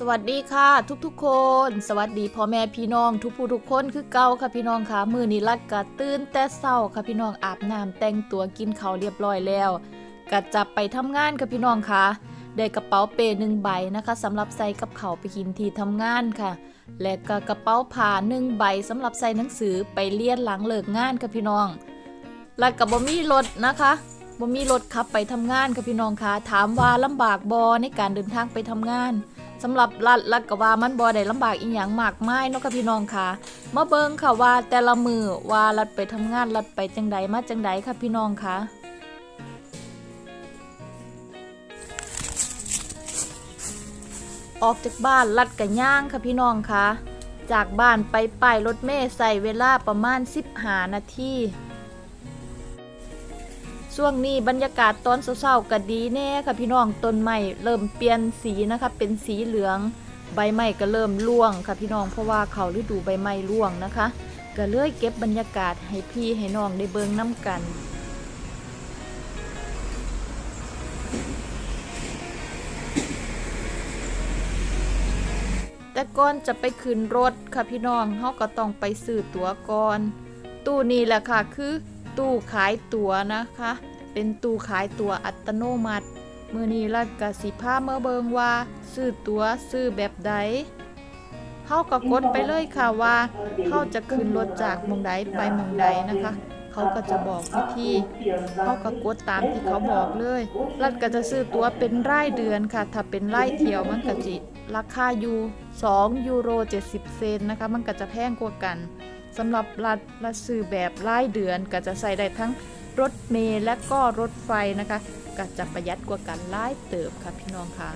สวัสดีค่ะทุกๆคน สวัสดีพ่อแม่พี่น้องทุกผู้ทุกคนคือเก่าค่ะพี่น้องค่ะมือนี้รัดกะตื่นแต่เช้าค่ะพี่น้องอาบน้ำแต่งตัวกินข้าวเรียบร้อยแล้วก็จะไปทำงานค่ะพี่น้องค่ะได้กระเป๋าเป้หนึ่งใบนะคะสำหรับใส่กับเขาไปกินที่ทำงานค่ะ และก็กระเป๋าผ้าหนึ่งใบสำหรับใส่หนังสือไปเรียนหลังเลิกงานค่ะพี่น้องแล้วก็บ่มีรถนะคะบ่มีรถขับไปทำงานค่ะพี่น้องค่ะถามว่าลำบากบ่ในการเดินทางไปทำงาน สำหรับรัฐรัฐกว่ามันบ่ได้ลำบากอีหยังมากมายเนาะค่ะพี่น้องค่ะมาเบิ่งค่ะว่าแต่ละมือว่ารัฐไปทำงานรัฐไปจังใดมาจังใดค่ะพี่น้องค่ะออกจากบ้านลัดกะย่างค่ะพี่น้องค่ะจากบ้านไปป้ายรถเมล์ใส่เวลาประมาณ 15 นาที ช่วงนี้บรรยากาศตอนเช้าๆก็ดีแน่ค่ะพี่น้องต้นไม้เริ่มเปลี่ยนสีนะคะเป็นสีเหลืองใบไม้ก็เริ่มร่วงค่ะพี่น้องเพราะว่าเขาฤดูใบไม้ร่วงนะคะก็เลยเก็บบรรยากาศให้พี่ให้น้องได้เบิงน้ำกันแต่ก่อนจะไปขึ้นรถค่ะพี่น้องเขาก็ต้องไปซื้อตั๋วก่อน ตู้นี้แหละค่ะคือ ตู้ขายตั๋วนะคะ เป็นตู้ขายตั๋วอัตโนมัติ มือนี้รัดกสิพาเมื่อเบิงว่า ซื้อตั๋วซื้อแบบใดเขาก็กดไปเลยค่ะว่าเขาจะขึ้นรถจากมองใดไปมองใดนะคะเขาก็จะบอกวิธีเขาก็กดตามที่เขาบอกเลยรัฐก็จะซื้อตั๋วเป็นรายเดือนค่ะ ถ้าเป็นรายเที่ยวมันก็จิราคาอยู่2ยูโร70 เซนนะคะ มันก็จะแพงกว่ากัน สำหรับรัฐรัฐซื้อแบบรายเดือนก็จะใส่ได้ทั้งรถเมล์และก็รถไฟนะคะก็จะประหยัดกว่ากันหลายเติบค่ะพี่น้องค่ะ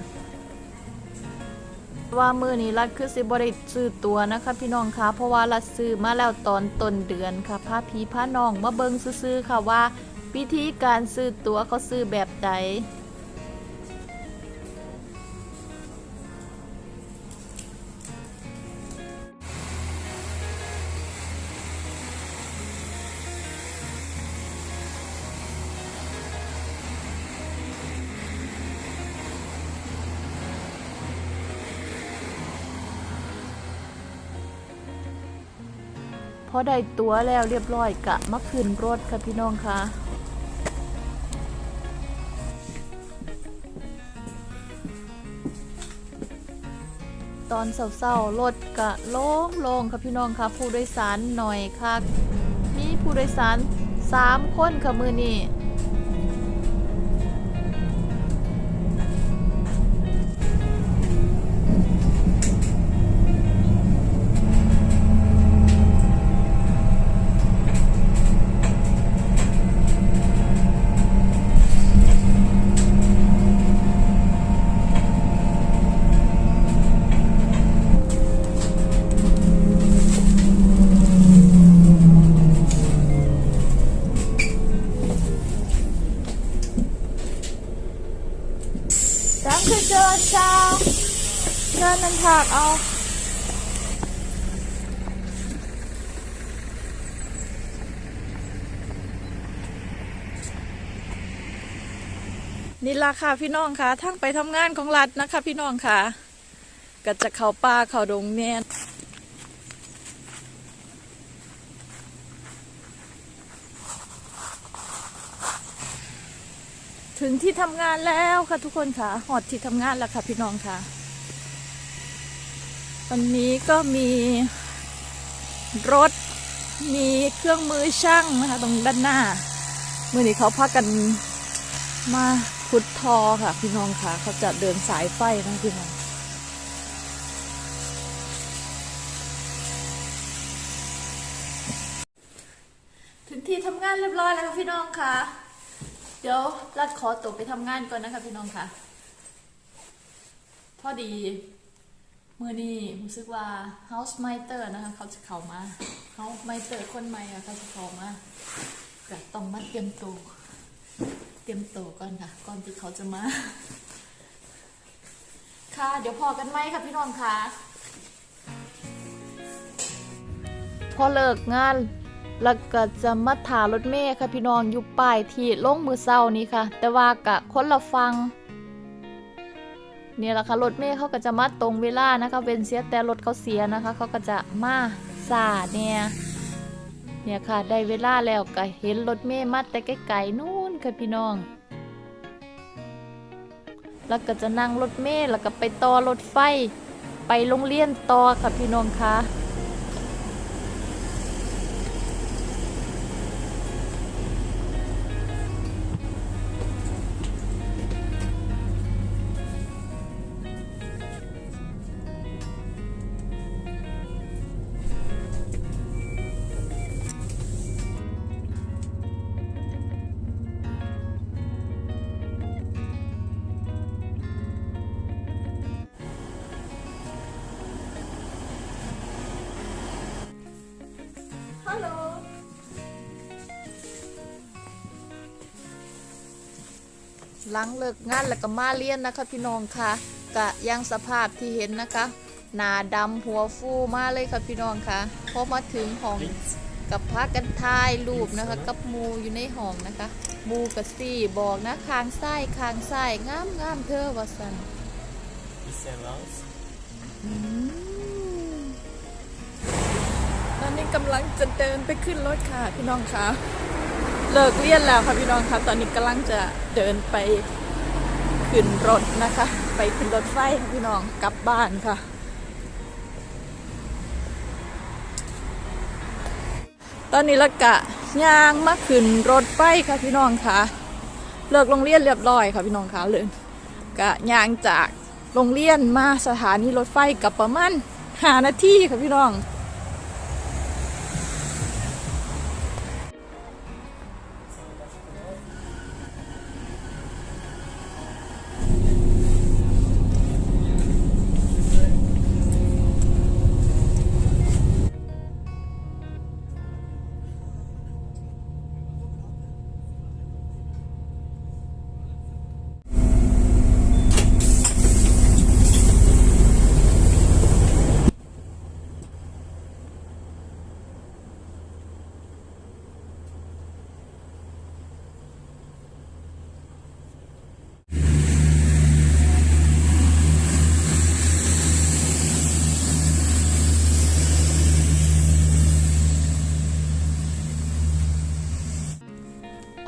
ว่ามือนี้รัฐคือสิบริซื้อตัวนะคะพี่น้องคะเพราะว่ารัฐซื้อมาแล้วตอนต้นเดือนค่ะพาพี่พาน้องมาเบิงซื้อค่ะว่า วิธีการซื้อตัวเขาซื้อแบบใด พอได้ตัวแล้วเรียบร้อยกะมาขึ้นรถค่ะพี่น้องค่ะตอนเศร้าๆรถกะโล่งโลงๆค่ะพี่น้องค่ะผู้โดยสารหน่อยค่ะมีผู้โดยสารสามคนค่ะมือนี้ ถากเอานี่ล่ะค่ะพี่น้องค่ะทั้งไปทำงานของรัฐนะคะ พี่น้องค่ะ ก็จะเข้าป่าเข้าดงแน่นถึงที่ทำงานแล้วค่ะทุกคนค่ะหอดที่ทำงานแล้วค่ะพี่น้องค่ะ วันนี้ก็มีรถมีเครื่องมือช่างนะคะ ตรงด้านหน้าเมื่อนี้เขาพากันมาขุดทอค่ะพี่น้องค่ะ เขาจะเดินสายไฟนะพี่น้องถึงที่ทำงานเรียบร้อยแล้วค่ะพี่น้องค่ะ เดี๋ยวรัดขอตัวไปทำงานก่อนนะคะพี่น้องค่ะ พอดี มือนี้รู้สึกว่า House m i t e r นะคะ เขาจะเข้ามา House m i t e r คนใหม่อะเขาจะเข้ามาก็ต้องมาเตรียมตัวเตรียมตัวก่อนค่ะก่อนที่เขาจะมา ค่ะ เดี๋ยวพอกันไหมค่ะพี่น้องค่ะพอเลิกงานแล้วก็จะมาถารถเมย์ค่ะพี่น้องอยู่ป้ายที่ลงมือเศร้านี้ค่ะ แต่ว่ากะคนละฟัง นี่ยแหละค่ะรถเมย์เขาก็จะมาตรงเวลานะคะเว้นเสียแต่รถเขาเสียนะคะเขาก็จะมาสาเนี่ยเนี่ยค่ะได้เวลาแล้วก็เห็นรถเมย์มาแต่ไกลๆนู่นค่ะพี่น้อง แล้วก็จะนั่งรถเมย์แล้วก็ไปต่อรถไฟ ไปโรงเรียนต่อค่ะพี่น้องคะ หลังเลิกงานแล้วก็มาเรียนนะคะพี่น้องค่ะกะยังสภาพที่เห็นนะคะหนาดำหัวฟูมาเลยค่ะพี่น้องค่ะพอมาถึงห้องกับพักกันถ่ายรูปนะคะ กับหมูอยู่ในห้องนะคะหมูกับซี่บอกนะคางไส้ายคางไส้ายงามงามๆเธอว่าสัน Excellence. ตอนนี้กำลังจะเดินไปขึ้นรถค่ะพี่น้องคะ เลิกเรียนแล้วค่ะพี่น้องคะตอนนี้กำลังจะเดินไปขึ้นรถนะคะ ไปขึ้นรถไฟค่ะพี่น้องกลับบ้านค่ะ ตอนนี้ละกะย่างมาขึ้นรถไฟค่ะพี่น้องค่ะเลิกโรงเรียนเรียบร้อยค่ะพี่น้องคะเลยกะย่างจากโรงเรียนมาสถานีรถไฟกับประมาณหานาทีค่ะพี่น้อง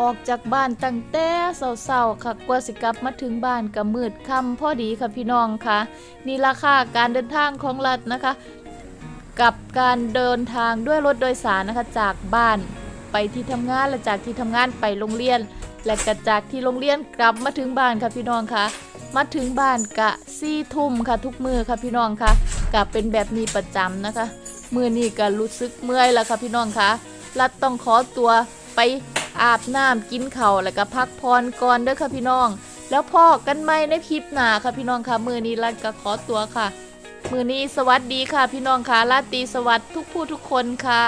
ออกจากบ้านตั้งแต่เศร้าๆค่ะกว่าสิกลับมาถึงบ้านก็มืดค่ำพอดีค่ะพี่น้องค่ะ นี่ราคาการเดินทางของรัฐนะคะ กับการเดินทางด้วยรถโดยสารนะคะจากบ้านไปที่ทำงานและจากที่ทำงานไปโรงเรียน และก็จากที่โรงเรียนกลับมาถึงบ้านค่ะพี่น้องค่ะมาถึงบ้านกะซี่ทุ่มค่ะทุกมือค่ะพี่น้องค่ะกะเป็นแบบนี้ประจำนะคะ มือนี้ก็รู้สึกเมื่อยแล้วค่ะพี่น้องค่ะรัดต้องขอตัวไป อาบน้ำกินข่าวแล้วก็พักผ่อนก่อนเด้อค่ะพี่น้อง แล้วพอกันไหมในคลิปหนาค่ะพี่น้องค่ะมือนี้รัดก็ขอตัวค่ะ มือนี้สวัสดีค่ะพี่น้องค่ะลาตีสวัสดีทุกผู้ทุกคนค่ะ